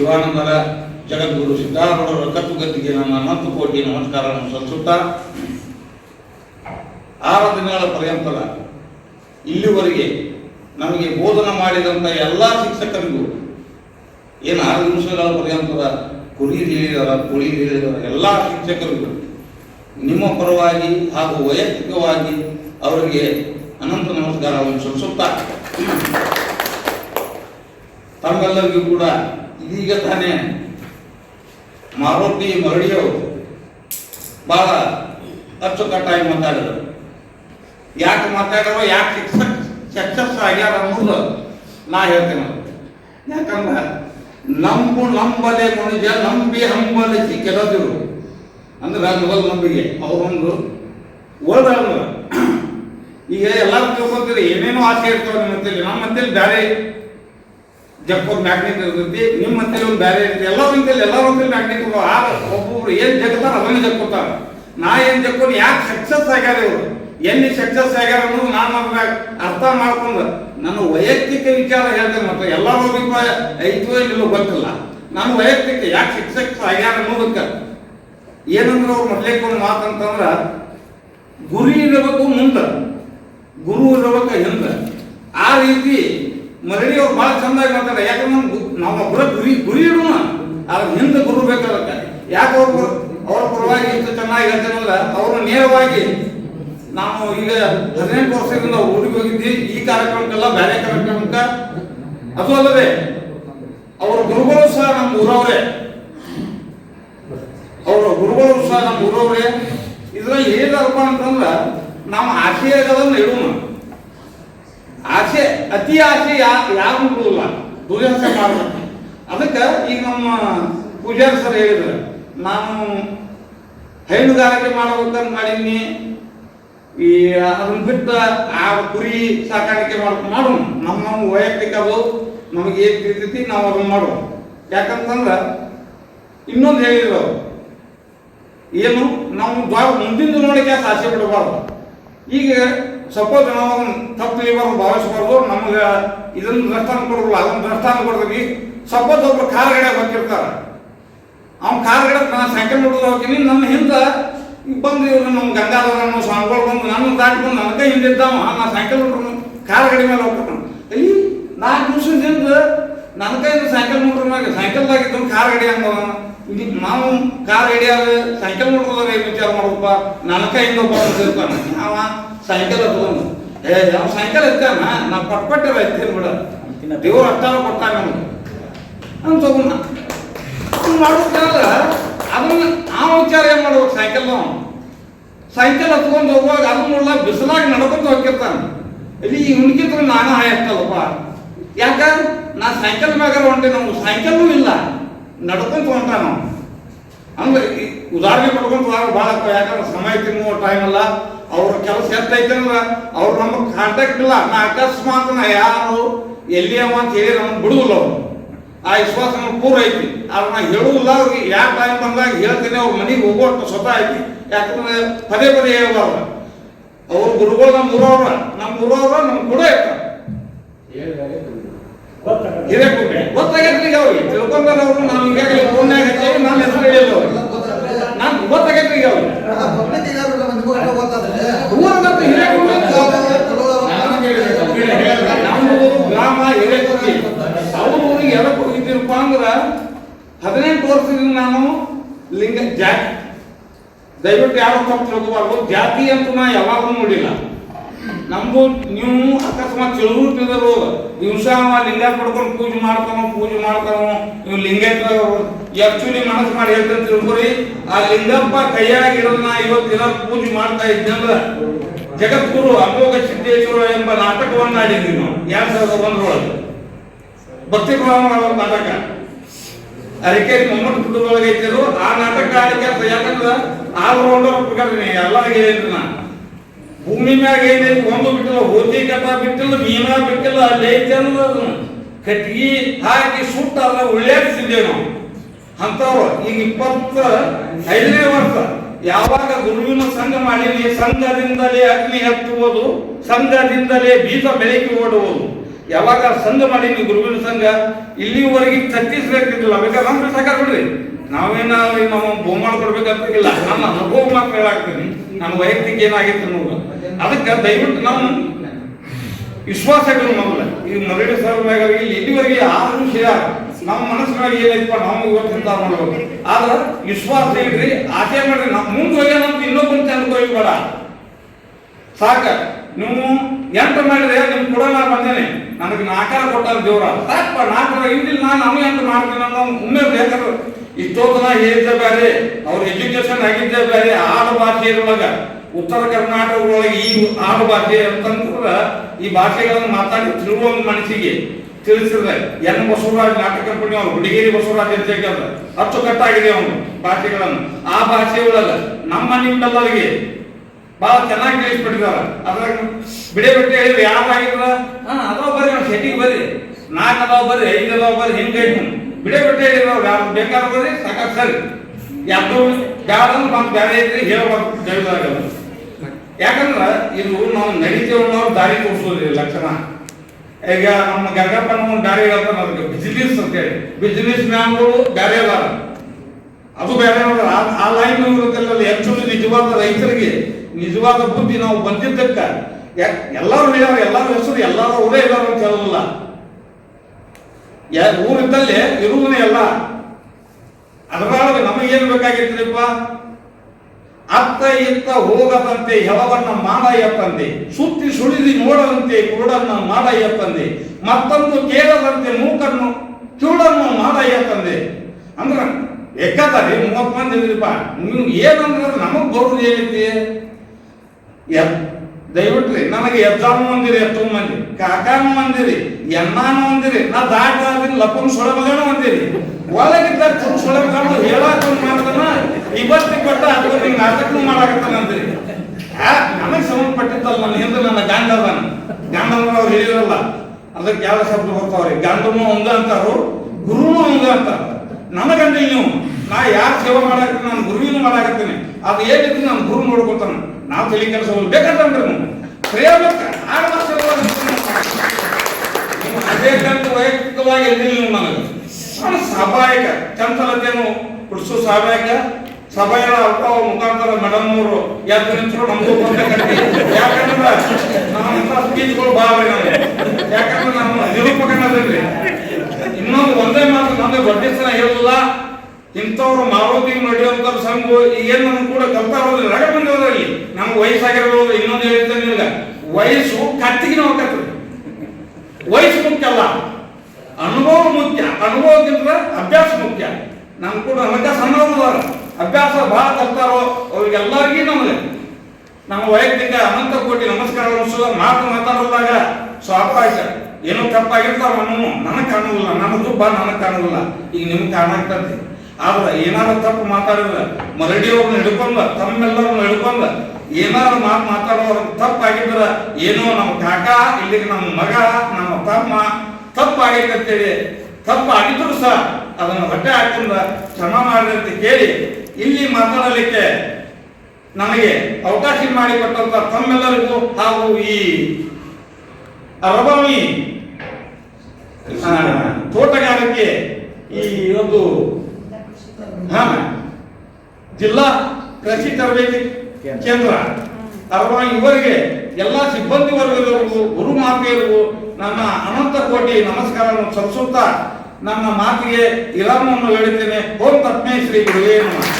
ಶಿವಾನಂದರ ಜಗದ್ಗುರು ಸಿದ್ಧಾರೂಢರ ಕತ್ತುಗತ್ತಿಗೆ ನನ್ನ ಅನಂತ ಕೋಟಿ ನಮಸ್ಕಾರವನ್ನು ಸಲ್ಲಿಸುತ್ತಾ, ಆರು ದಿನಗಳ ಪರ್ಯಂತದ ಇಲ್ಲಿವರೆಗೆ ನಮಗೆ ಬೋಧನೆ ಮಾಡಿದಂಥ ಎಲ್ಲ ಶಿಕ್ಷಕರಿಗೂ, ಏನು ಆರು ನಿಮಿಷಗಳ ಪರ್ಯಂತದ ಕುರಿ ಹೇಳಿದರ ಕುಳಿ ಹೇಳಿದರ ಎಲ್ಲ ಶಿಕ್ಷಕರಿಗೂ, ನಿಮ್ಮ ಪರವಾಗಿ ಹಾಗೂ ವೈಯಕ್ತಿಕವಾಗಿ ಅವರಿಗೆ ಅನಂತ ನಮಸ್ಕಾರವನ್ನು ಸಲ್ಲಿಸುತ್ತಾ. ತಮ್ಮೆಲ್ಲರಿಗೂ ಕೂಡ ಇದೀಗ ತಾನೇ ಮಾರುತಿ ಮರಡಿಯವರು ಬಹಳ ಅಚ್ಚುಕಟ್ಟಾಗಿ ಮಾತಾಡಿದರು. ಯಾಕೆ ಮಾತಾಡೋ ಯಾಕೆ ಶಿಕ್ಷಕ್ ಸಕ್ಸಸ್ ಆಗ್ಯಾರ ಅನ್ನೋದು ನಾ ಹೇಳ್ತೇನೆ. ಯಾಕಂದ್ರೆ ನಂಬು, ನಂಬಲೆ ಮನುಜ ನಂಬಿ ಹಂಬಲಿಸಿ ಕೆಲದಿರು ಅಂದ್ರೆ ಮೊದಲು ನಂಬಿಕೆ. ಅವರೊಂದು ಓದ ಈಗ ಎಲ್ಲರೂ ತಿಳ್ಕೊತೀರಿ, ಏನೇನೋ ಆಸೆ ಇರ್ತಾವೆ ನಿಮ್ಮ ನಮ್ಮ ಮತ್ತಲ್ಲಿ ಬೇರೆ ಜಗ್ಗೋದು ಮ್ಯಾಗ್ನೆಟ್ ಇರ್ತೈತಿ, ನಿಮ್ಮ ಅಂತೇಳಿ ಒಂದು ಬೇರೆ ಇರ್ತೈತಿ ಎಲ್ಲ ಒಂದಲ್ಲಿ ಎಲ್ಲ ಒಂದಲ್ಲಿ ಮ್ಯಾಗ್ನೆಟ್ ಆ ಒಬ್ಬೊಬ್ರು ಏನ್ ಜಗ್ತಾರ ಅದನ್ನ ಜಗ್ಕೊತಾರ ನಾ ಏನ್ ಜಗ್ಕೊಂಡು ಯಾಕೆ ಸಕ್ಸಸ್ ಆಗ್ಯಾರ ಇವರು? ಎಲ್ಲಿ ಸಕ್ಸಸ್ ಆಗ್ಯಾರ ಅನ್ನೋದು ನಾನು ಅದ್ರಾಗ ಅರ್ಥ ಮಾಡ್ಕೊಂಡು ನನ್ನ ವೈಯಕ್ತಿಕ ವಿಚಾರ ಹೇಳ್ತೇನೆ ಮತ್ತೆ ಎಲ್ಲರ ಅಭಿಪ್ರಾಯ ಐತೋ ಇಲ್ಲೋ ಗೊತ್ತಿಲ್ಲ. ನನ್ನ ವೈಯಕ್ತಿಕ ಯಾಕೆ ಸಕ್ಸಸ್ ಆಗ್ಯಾರ ಅನ್ನೋದಕ್ಕೆ. ಏನಂದ್ರೆ ಅವ್ರು ಮೊದಲೇಕ ಒಂದು ಮಾತಂತಂದ್ರ, ಗುರಿ ಇರಬೇಕು ಮುಂದೆ. ಗುರು ಇರಬೇಕು ಹಿಂದೆ. ಆ ರೀತಿ ಮರಳಿ ಅವ್ರು ಭಾಳ ಚಂದಾಗಿ ಮಾತಾಡ ಯಾಕಂದ್ರೆ ನಮ್ಮ ಒಬ್ಬರ ಗುರಿ ಗುರಿ ಇಡೋಣ. ಅದ್ರ ಹಿಂದೆ ಗುರು ಬೇಕಾದಕ್ಕೆ ಯಾಕೆ ಅವ್ರ ಅವ್ರ ಪರವಾಗಿ ಇಷ್ಟು ಚೆನ್ನಾಗಿ ಹೇಳ್ತೇನೆ ಅಂದ್ರೆ ಅವರು ನೇರವಾಗಿ ನಾವು ಈಗ ಹದಿನೆಂಟು ವರ್ಷದಿಂದ ಊರಿಗೆ ಹೋಗಿದ್ವಿ ಈ ಕಾರ್ಯಕ್ರಮಕ್ಕೆಲ್ಲ ಬೇರೆ ಕಾರ್ಯಕ್ರಮಕ್ಕೆ ಅದು ಅಲ್ಲದೆ ಅವ್ರ ಗುರುಗಳು ಸಹ ನಮ್ಮ ಊರವರೇ. ಅವ್ರ ಗುರುಗಳು ಸಹ ನಮ್ಮ ಊರವರೇ. ಇದ್ರಲ್ಲಿ ಏನಪ್ಪ ಅಂತಂದ್ರ, ನಮ್ಮ ಆಶಯಗಳನ್ನು ಇಡೋಣ. ಆಸೆ ಅತಿ ಆಸೆ ಯಾ, ಯಾರು ಬಿಡುವುದಿಲ್ಲ ದುರ್ಯಾಸೆ ಅದಕ್ಕೆ ಈಗ ನಮ್ಮ ಪೂಜಾರ ಸರ್ ಹೇಳಿದ್ರು ನಾನು ಹೈನುಗಾರಿಕೆ ಮಾಡ್ಬೇಕಂತ ಮಾಡೀನಿ ಈ, ಅದನ್ನ ಬಿಟ್ಟು ಆ ಕುರಿ ಸಾಕಾಣಿಕೆ ಮಾಡೋಣ. ನಮ್ಮ ನಮ್ಮ ವೈಯಕ್ತಿಕ ಅದು, ನಮಗೆ ಏನು ತಿಳಿತೈತಿ ನಾವು ಅದನ್ನ ಮಾಡೋಣ. ಯಾಕಂತಂದ್ರೆ, ಇನ್ನೊಂದು ಹೇಳಿದ್ರು. ಏನು, ನಾವು ಮುಂದಿನ ನೋಡಿಕೆ ಆಸೆ ಬಿಡಬಾರ್ದು ಈಗ ಸಪೋಸ್ ನಾವು ತಪ್ಪು ಇವರು ಭಾವಿಸಬಾರ್ದು. ನಮ್ಗೆ ಇದನ್ನ ದೃಷ್ಟಾನ ಕೊಡೋಲ್ಲ ಅದನ್ನ ದೃಷ್ಟಾನ ಕೊಡ್ತೀವಿ. ಸಪೋಸ್ ಒಬ್ರು ಕಾರ್ ಗಡೆ ಹೋಗಿರ್ತಾರ ಅವ್ನ ಕಾರ್ ಗಡೆ ನಾನು ಸೈಕಲ್ ಹೊಡೆದು ಹೋಗ್ತೀನಿ ನನ್ನ ಹಿಂದೆ ಬಂದು ಇವ್ರು ನಮ್ಮ ಗಂಗಾಧರ ಸ್ವಾಮಿಗಳು ಬಂದು ನನ್ನ ದಾಟಿ ಬಂದು ನನಗೆ ಹಿಂದಿದ್ದ ನಾನು ಸೈಕಲ್ ಹೊಡ್ರು ಕಾರ್ ಗಾಡಿ ಮೇಲೆ ಹೋಗ್ಬಿಟ್ಟು ಅಲ್ಲಿ ನಾಲ್ಕು ನಿಮಿಷದ ಹಿಂದೆ ನನ್ನ ಕೈಯಿಂದ ಸೈಕಲ್ ನೋಡ್ರ ಮ್ಯಾಗ ಸೈಕಲ್ದಾಗ ಇದ್ದು ಕಾರ್ ಗಾಡಿ ಹಂಗ ನಾವು ಕಾರ್ ಆದ ಸೈಕಲ್ ಏನು ವಿಚಾರ ಮಾಡ್ಬೇಕಪ್ಪ ನನ್ನ ಕೈಯಿಂದ ಒಬ್ಬ ಅವ ಸೈಕಲ್ ಹತ್ಕೊಂಡು. ಏ ಅವ ಸೈಕಲ್ ಹತ್ತಾನ ನಾ ಪಟ್ಪಟ್ಟಿರ ಎತ್ತೇನು ಬಿಡ. ದೇವ್ರ ಅಷ್ಟಾರ ಕೊಟ್ಟಾನ ನಮ್ಗೆ. ನಾನು ತಗೊಂಡ. ಅದನ್ನ ಆ ವಿಚಾರ ಏನು ಮಾಡ್ಬೇಕು ಸೈಕಲ್ ಸೈಕಲ್ ಹತ್ಕೊಂಡು ಹೋಗುವಾಗ ಅದನ್ನ ನೋಡ್ಲ ಬಿಸಿಲಾಗಿ ನಡ್ಕೊಂತ ಹೋಗಿರ್ತಾನ ಇಲ್ಲಿ ಈ ಹುಡುಗಿದ್ರು ನಾನು ಹಾಯಷ್ಟಲ್ಲಪ್ಪ ಯಾಕ? ನಾ ಸೈಕಲ್ ಮ್ಯಾಗ ಹೊಂಟೆ. ನಮ್ಗೆ ಸೈಕಲ್ಲೂ ಇಲ್ಲ. ನಡ್ಕೊಂತ ಹೊಂಟ ನಾವು. ಅಂದ್ರೆ ಉದಾಹರಣೆ ಪಡ್ಕೊಂತ ಭಾಳ ಯಾಕಂದ್ರೆ ಸಮಯ ತಿನ್ನುವ ಟೈಮ್ ಅಲ್ಲ. ಅವ್ರ ಕೆಲಸ ಎತ್ತೈತೆ ಅಂದ್ರೆ ಅವ್ರು ನಮಗೆ ಕಾಂಟ್ಯಾಕ್ಟ್ ಇಲ್ಲ. ನಾ ಅಕಸ್ಮಾತ್ ನಾ ಯಾರು ಎಲ್ಲಿ ಅವ ಅಂತ ಹೇಳಿ ನಮ್ಗೆ ಬಿಡುದಿಲ್ಲ ಅವ್ರು. ಆ ವಿಶ್ವಾಸ ನಮ್ಗೆ ಪೂರ ಐತಿ. ಆದ್ರೆ ನಾ ಹೇಳುವುದಿಲ್ಲ ಅವ್ರಿಗೆ. ಯಾವ ಟೈಮ್ ಬಂದಾಗ ಹೇಳ್ತೀನಿ ಅವ್ರ ಮನೆಗೆ ಹೋಗೋಷ್ಟು ಸ್ವತಃ ಐತಿ. ಯಾಕಂದ್ರೆ ಪದೇ ಪದೇ ಹೇಳ್ಬಾರ್ದು. ಅವ್ರ ಗುರುಗಳು ನಮ್ಮ ಊರವ್ರ ನಮ್ಮ ಊರವ್ರ ನಮ್ಮ ಕೂಡ ಇರ್ತಾರೆ ಅವ್ರು ನಾವು ಈಗಾಗಲೇ ಫೋನ್ನಾಗ ಹಚ್ಚೇವಿ ನಾನು ಹೆಸರು ಹೇಳಿಲ್ಲ ನಾನು ಗೊತ್ತಾಗೈತ್ರಿ ಈಗ ನಮ್ಮದು ಗ್ರಾಮ ಹಿರೇಕುಂಟೆ ಅವ್ರ ಊರಿಗೆ ಎದಕ್ಕೆ ಹೋಗಿದ್ದೀರಪ್ಪ ಅಂದ್ರ ಹದಿನೆಂಟು ವರ್ಷದಿಂದ ನಾನು ಲಿಂಗ ಜಾತಿ. ದಯವಿಟ್ಟು ಯಾರು ತಪ್ಪು ತಿಳ್ಕೋಬಾರ್ದು. ಜಾತಿ ಅಂತೂ ನಾ ಯಾವಾಗೂ ನೋಡಿಲ್ಲ. ನಮ್ದು ನೀವು ಅಕಸ್ಮಾತ್ ತಿಳಿದ್ರು ದಿವಸ ಅವ ಲಿಂಗ ಪಡ್ಕೊಂಡು ಪೂಜೆ ಮಾಡ್ತಾನೋ ಪೂಜೆ ಮಾಡ್ತಾನೋ, ನೀವು ಲಿಂಗೇಶ್ವರ ಆಕ್ಚುಲಿ ಮನಸ್ಸು ಮಾಡಿ ಹೇಳ್ತಾರೆ ತಿಳ್ಕೊರಿ, ಆ ಲಿಂಗಪ್ಪ ಕೈಯಾಗಿರೋದನ್ನ ಇವತ್ತಿನ ಪೂಜೆ ಮಾಡ್ತಾ ಇದ್ದಂದ್ರ ಜಗದ್ಗುರು ಅಮೋಘ ಸಿದ್ದೇಶ್ವರ ಎಂಬ ನಾಟಕವನ್ನು ಆಡಿದ್ವಿ ನಾವು, ಎರಡ್ ಸಾವಿರದ ಒಂದರೊಳಗೆ. ಭಕ್ತಿ ಪ್ರವಾಹ ನಾಟಕ. ಅದಕ್ಕೆ ಮೊಮ್ಮಟ್ ಕುಟುಂಬದೊಳಗೆ ಐತಿರು ಆ ನಾಟಕ ಆಡಿಕೆ ಯಾಕಂದ್ರೆ ಆಲ್ ರೌಂಡರ್ ಪ್ರಕಾರ ಎಲ್ಲ ಹೇಳಿದ್ರು ನಾ ಭೂಮಿ ಮ್ಯಾಗ ಏನೈತಿ ಒಂದು ಬಿಟ್ಟಿಲ್ಲ ಹೋತಿ ಕಟ್ಟ ಬಿಟ್ಟಿಲ್ಲ ಮೀನ ಬಿಟ್ಟಿಲ್ಲ, ಅಲ್ಲಿ ಐತಿ ಅನ್ನೋದು ಕಟ್ಗಿ ಹಾಕಿ ಸುಟ್ಟ ಅಲ್ಲ ಉಳ್ಳಾಡಿಸಿದ್ದೇವೆ ನಾವು. ಅಂತವ್ರು ಈಗ ಇಪ್ಪತ್ತ ಐದನೇ ವರ್ಷ. ಯಾವಾಗ ಗುರುವಿನ ಸಂಘ ಮಾಡೀನಿ ಸಂಘದಿಂದಲೇ ಅಗ್ನಿ ಹತ್ತುವುದು, ಸಂಘದಿಂದಲೇ ಬೀಜ ಬೆಳಕಿ ಓಡುವುದು. ಯಾವಾಗ ಸಂಘ ಮಾಡೀನಿ ಗುರುವಿನ ಸಂಘ, ಇಲ್ಲಿವರೆಗೆ ಛತ್ತೀಸ್ಗಢ ಬೇಕಾದ್ರೆ ಬಿಡ್ರಿ. ನಾವೇನ ನಮ್ಮ ಬಹುಮಾನ ಕೊಡ್ಬೇಕಂತಿಲ್ಲ. ನನ್ನ ಅನುಭವ ಮಾತ್ರ ಹೇಳಾಕ್ತೀನಿ. ನನ್ನ ವೈಯಕ್ತಿಕ ಏನಾಗಿತ್ತು ಅನ್ನೋದು ಅದಕ್ಕೆ ದಯವಿಟ್ಟು ನಾವು ವಿಶ್ವಾಸ ಇಡೋದು ಮೊದಲ. ಈ ಮರಳಿ ಸರ್ ಇಲ್ಲಿವರೆಗೆ ಆರು ವಿಷಯ ನಮ್ಮ ಮನಸ್ಸಿನಾಗ ಏನೈತಪ್ಪ ನಾವು ಇವತ್ತು ಇಂತ ಮಾಡ್ಬೇಕು ಆದ್ರೆ ವಿಶ್ವಾಸ ಇಡ್ರಿ ಆಚೆ ಮಾಡ್ರಿ. ನಮ್ಮ ಮುಂದೆ ನಮ್ಗೆ ಇನ್ನೊಬ್ಬರು ಚಂದ ಸಾಕ. ನೀವು ಎಂಟು ಮಾಡಿದ್ರೆ ನಿಮ್ ಕೂಡ ನಾ ಬಂದೇನೆ ನನಗೆ ನಾಕಾರ ಕೊಟ್ಟಾರ ದೇವ್ರ. ಸಾಕಪ್ಪ ನಾಲ್ಕರ ಇಲ್ಲಿ ನಾನು ಅವನು ಎಂಟು ಮಾಡ್ತೀನಿ ಅನ್ನೋ ಉಮ್ಮೆ ಬೇಕಾದ್ರೆ ಇಷ್ಟೊತ್ತನ ಹೇಳಿದ್ದೆ ಬೇರೆ ಅವ್ರ ಎಜುಕೇಶನ್ ಆಗಿದ್ದೆ ಬೇರೆ ಆಡು ಭಾಷೆಯೊಳಗ ಉತ್ತರ ಕರ್ನಾಟಕದೊಳಗೆ ಈ ಆಡು ಭಾಷೆ ಅಂತಂದ್ರೆ ಈ ಭಾಷೆಗಳನ್ನು ಮಾತಾಡಿ ತಿಳುವ ಮನಸ್ಸಿಗೆ ತಿಳಿಸಿದ್ರೆ ಎನ್ ಬಸವರಾಜ್ ನಾಟಕ ಕಂಪನಿ ಅವ್ರು ಹುಡುಗೇರಿ ಬಸವರಾಜ್ ಅಂತ ಹೇಳ್ತಾರೆ ಅಚ್ಚುಕಟ್ಟಾಗಿದೆ ಅವನು ಭಾಷೆಗಳನ್ನು. ಆ ಭಾಷೆ ಒಳಗ ನಮ್ಮ ನಿಮ್ಮೆಲ್ಲರಿಗೆ ಬಹಳ ಚೆನ್ನಾಗಿ ತಿಳಿಸ್ಬಿಟ್ಟಿದಾರ ಅದ್ರಾಗ ಬಿಡೆ ಬಿಟ್ಟು ಹೇಳಿದ್ರೆ ಯಾರಾಗಿದ್ರ? ಹಾ, ಅದಾವ ಬರ್ರಿ ಅವ್ನು ಶೆಟ್ಟಿಗೆ ಬರ್ರಿ. ನಾಲ್ಕು ಅದಾವ ಬರ್ರಿ ಐದು ಅದಾವ ಬರ್ರಿ ಹಿಂಗೈತು ಬಿಡೆ ಬಿಟ್ಟೆ ಹೇಳಿದ್ರು ಯಾರು ಬೇಕಾದ್ರೆ ಸಾಕಾಗ್ ಸರಿ. ಯಾರು ಅಂದ್ರೆ ಮತ್ತೆ ಬೇರೆ ಇದ್ರೆ ಹೇಳ್ಬಾರ್ದು ಜೈಲಾಗ ಯಾಕಂದ್ರ ಇದು ನಾವು ನಡೀತೇವೆ ನಾವು ದಾರಿ ತೋರಿಸೋದ್ರಿ ಲಕ್ಷಣ. ಈಗ ನಮ್ಮ ಗಂಗಪ್ಪನ ದಾರಿ ಹೇಳ್ತಾರೆ ಅದಕ್ಕೆ ಬಿಸಿನೆಸ್ ಅಂತ ಹೇಳಿ ಬಿಸಿನೆಸ್ ಮ್ಯಾನ್ಗಳು ಬೇರೆ ಅದಾರ. ಅದು ಬೇರೆ ಆ ಲೈನ್ ಇರುತ್ತಲ್ಲ ಹೆಚ್ಚು ನಿಜವಾದ ರೈತರಿಗೆ, ನಿಜವಾದ ಬುದ್ಧಿ ನಾವು ಬಂದಿದ್ದಕ್ಕೆ ಎಲ್ಲರೂ ಹೇಳ್ಯಾರ ಎಲ್ಲಾರ ಹೆಸರು, ಎಲ್ಲರೂ ಅವರೇ ಇದಾರ ಅಂತ ಹೇಳಲ್ಲ ಯಾ ಊರಿದ್ದಲ್ಲಿ ಇರುವುದೇ ಅಲ್ಲ. ಅದರೊಳಗೆ ನಮಗೇನು ಬೇಕಾಗಿರ್ತದಪ್ಪ ಅತ್ತ ಇತ್ತ ಹೋಗದಂತೆ ಯವವನ್ನ ಮಾಡಯ್ಯ ತಂದೆ ಸುತ್ತಿ ಸುಳಿದಿ ನೋಡದಂತೆ ಕುರುಡನ್ನ ತಂದೆ ಮತ್ತೊಂದು ಕೇಳದಂತೆ ಮೂಕನ್ನು ಕಿವುಡನ್ನು ಮಾಡಯ್ಯಪ್ಪಂದೆ ಅಂದ್ರ ಎಕ್ಕತ್ತಾರೆ ಮೂವತ್ತು ಮಂದಿ ಇದ್ರಿಪ್ಪ ನೀವು ಏನಂದ್ರೆ ನಮಗ್ ಬರುದು ಏನೈತಿ ದಯವಿಟ್ಟು ನನಗೆ ಎದ್ದಾನು ಮಂದಿರಿ ಎತ್ತು ಮಂದಿ. ಕಾಕಾನು ಅಂದಿರಿ ಎನ್ನಾನು ಅಂದಿರಿ, ನಾ ದಾಟ ಲಪ್ಪನ ಸೊಳೆ ಮಗನು ಮಂದಿರಿ ಒಳಗಿದ್ದ ಕುರು ಸೊಳೆ ಮಗನು ಹೇಳಾಕ ಮಾಡ್ತಾನ ಇವತ್ತಿ ಕೊಟ್ಟ ಅದು ನಿಂಗೆ ನಾಟಕನು ಮಾಡಾಕತ್ತಾನ ಅಂದಿರಿ. ನನಗೆ ಸಂಬಂಧಪಟ್ಟಿದ್ದಲ್ಲ ನನ್ನ ಹಿಂದೆ ನನ್ನ ಗಂಡ ಅದಾನ ಅವ್ರು ಹೇಳಿರಲ್ಲ ಅದಕ್ಕೆ ಯಾವ ಶಬ್ದ ಹೋಗ್ತಾವ್ರಿ? ಗಂಡನು ಹಂಗ ಅಂತಾರು, ಗುರುನು ಹಂಗ ಅಂತಾರ. ನನಗಂದ್ರೆ ನೀವು, ನಾ ಯಾರು ಸೇವೆ ಮಾಡಾಕತ್ತೀನಿ, ನಾನು ಗುರುವಿನ ಮಾಡಾಕತ್ತೀನಿ. ಅದು ಏನಿತ್ತು ನಾನು ಗುರು ನೋಡ್ಕೊತಾನ. ನಾವು ತಲೆ ಕೆಲಸ ಪ್ರೇಮಕ್ಕೆ ಆರು ವರ್ಷ ಅದೇ ಕಂತ ವೈಯಕ್ತಿಕವಾಗಿ ಎಂದಿಲ್ಲ ನೀವು ನನಗೆ. ನಾನು ಸಹಾಯಕ, ಚಂಚಲತೆಯನ್ನು ಹುಡ್ಸು ಸಹಾಯಕ. ಸಭೆಯ ಅಲ್ಪ ಮುಖಾಂತರ ಮೇಡಮ್ ಅವರು ಎದ್ದು ನಿಂತರು ನಮಗೂ ಬಂದ ಯಾಕಂದ್ರೆ ನಮ್ಮ ಸ್ಪೀಚ್ಗಳು ನನಗೆ. ಯಾಕಂದ್ರೆ ನಾನು ನಿರೂಪಕನದ್ರಿ ಇನ್ನೊಂದು ಒಂದೇ ಮಾತು ನಮಗೆ ಬಡ್ಡಿಸನ ಹೇಳಲ್ಲ ಇಂಥವ್ರು ಮಾರುತಿ ನಡೆಯುವಂತ ಸಂಘ ನಮ್ಗೆ ಕೂಡ ಕಲ್ತಾ ಹೋದ್ರೆ ರಗ ಬಂದಿರೋದ್ರಲ್ಲಿ ನಮ್ಗೆ ಇನ್ನೊಂದು ಹೇಳ್ತೇನೆ ನಿಮ್ಗೆ ವಯಸ್ಸು ಕತ್ತಿಗೆ ವಯಸ್ಸು ಮುಖ್ಯ. ಅಲ್ಲ ಅನುಭವ ಮುಖ್ಯ ಅನುಭವಕ್ಕಿಂತ ಅಭ್ಯಾಸ ಮುಖ್ಯ. ನಮ್ ಕೂಡ ನಮಗೆ ಸಣ್ಣವರ ಅಭ್ಯಾಸ ಬಹಳ ತರ್ತಾರೋ ಅವ್ರಿಗೆಲ್ಲರಿಗೂ ನಮಗೆ ನಮ್ಮ ವೈಯಕ್ತಿಕ ಅನಂತ ಕೋಟಿ ನಮಸ್ಕಾರಗಳು ಮಾತು ಮಾತಾಡೋದಾಗ ಸ್ವಾಭಾವಿಕ ಏನೋ ತಪ್ಪಾಗಿರ್ತಾವ ನಮ್ಮನ್ನು ನನಗೆ ಕಾಣುವುದಿಲ್ಲ. ನನ್ನ ದುಬ್ಬ ನನಗೆ ಕಾಣುವುದಿಲ್ಲ. ಈಗ ನಿಮ್ಗೆ ಕಾಣಾಗ್ತದೆ ಆದ್ರೆ ಏನಾದ್ರು ತಪ್ಪು ಮಾತಾಡಿದ್ರೆ ಮರಡಿಯವ್ರನ್ನ ಹಿಡ್ಕೊಂಡ ತಮ್ಮೆಲ್ಲರನ್ನ ಹಿಡ್ಕೊಂಡ ಏನಾದ್ರು ಮಾತು ಮಾತಾಡೋರು ತಪ್ಪಾಗಿದ್ರ ಏನೋ ನಮ್ಮ ಕಾಕ ಇಲ್ಲಿಗೆ ನಮ್ಮ ಮಗ ನಮ್ಮ ತಮ್ಮ ತಪ್ಪಾಗೈತೆ ಅಂತೇಳಿ ತಪ್ಪಾಗಿದ್ರು ಸಹ ಅದನ್ನು ಹೊಟ್ಟೆ ಹಾಕಿಂದ ಕ್ಷಮ ಮಾಡಿದೆ ಅಂತ ಕೇಳಿ ಇಲ್ಲಿ ಮಾತಾಡಲಿಕ್ಕೆ ನಮಗೆ ಅವಕಾಶ ಮಾಡಿಕೊಟ್ಟಂತ ತಮ್ಮೆಲ್ಲರಿಗೂ ಹಾಗೂ ಈ ರಬಾವಿ ಆ, ತೋಟಗಾರಿಕೆ ಈ ಒಂದು ಜಿಲ್ಲಾ ಕೃಷಿ ತರಬೇತಿ ಕೇಂದ್ರ. ಅಥವಾ ಇವರಿಗೆ ಎಲ್ಲ ಸಿಬ್ಬಂದಿ ವರ್ಗದವರಿಗೂ, ಗುರು ಮಾತೆಯರಿಗೂ ನನ್ನ ಅನಂತ ಕೋಟಿ ನಮಸ್ಕಾರವನ್ನು ಸಲ್ಲಿಸುತ್ತಾ ನನ್ನ ಮಾತಿಗೆ ವಿರಾಮವನ್ನು ಹೇಳುತ್ತೇನೆ ಓಂ ತತ್ಮೇ ಶ್ರೀ ಗುರುವೇ ನಮಃ.